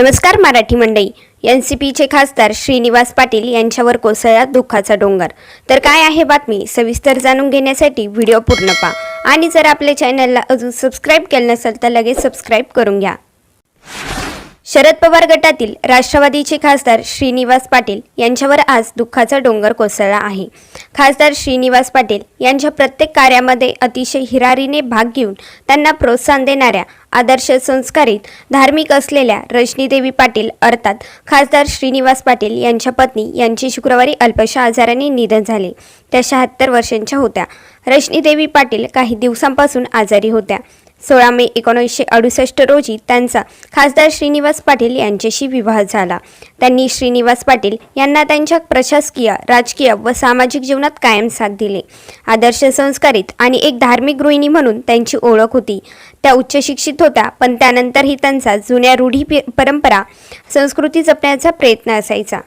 नमस्कार मराठी मंडळी. N C पीचे खासदार श्रीनिवास पाटील यांच्यावर कोसळला दुःखाचा डोंगर. तर काय आहे बातमी? सविस्तर जाणून घेण्यासाठी व्हिडिओ पूर्ण पहा. आणि जर आपल्या चॅनलला अजून सबस्क्राईब केलं नसेल तर लगेच सबस्क्राईब करून घ्या. शरद पवार गटातील राष्ट्रवादीचे खासदार श्रीनिवास पाटील यांच्यावर आज दुःखाचा डोंगर कोसळला आहे. खासदार श्रीनिवास पाटील यांच्या प्रत्येक कार्यामध्ये अतिशय हिरारीने भाग घेऊन त्यांना प्रोत्साहन देणाऱ्या आदर्श संस्कारित धार्मिक असलेल्या रजनीदेवी पाटील अर्थात खासदार श्रीनिवास पाटील यांच्या पत्नी यांचे शुक्रवारी अल्पशा आजाराने निधन झाले. त्या शहात्तर वर्षांच्या होत्या. रजनीदेवी पाटील काही दिवसांपासून आजारी होत्या. सोळा मे एकोणीसशे अडुसष्ट रोजी त्यांचा खासदार श्रीनिवास पाटील यांच्याशी विवाह झाला. त्यांनी श्रीनिवास पाटील यांना त्यांच्या प्रशासकीय राजकीय व सामाजिक जीवनात कायम साथ दिले. आदर्श संस्कारित आणि एक धार्मिक गृहिणी म्हणून त्यांची ओळख होती. त्या उच्च शिक्षित होत्या पण त्यानंतरही त्यांचा जुन्या रूढी परंपरा संस्कृती जपण्याचा प्रयत्न असायचा.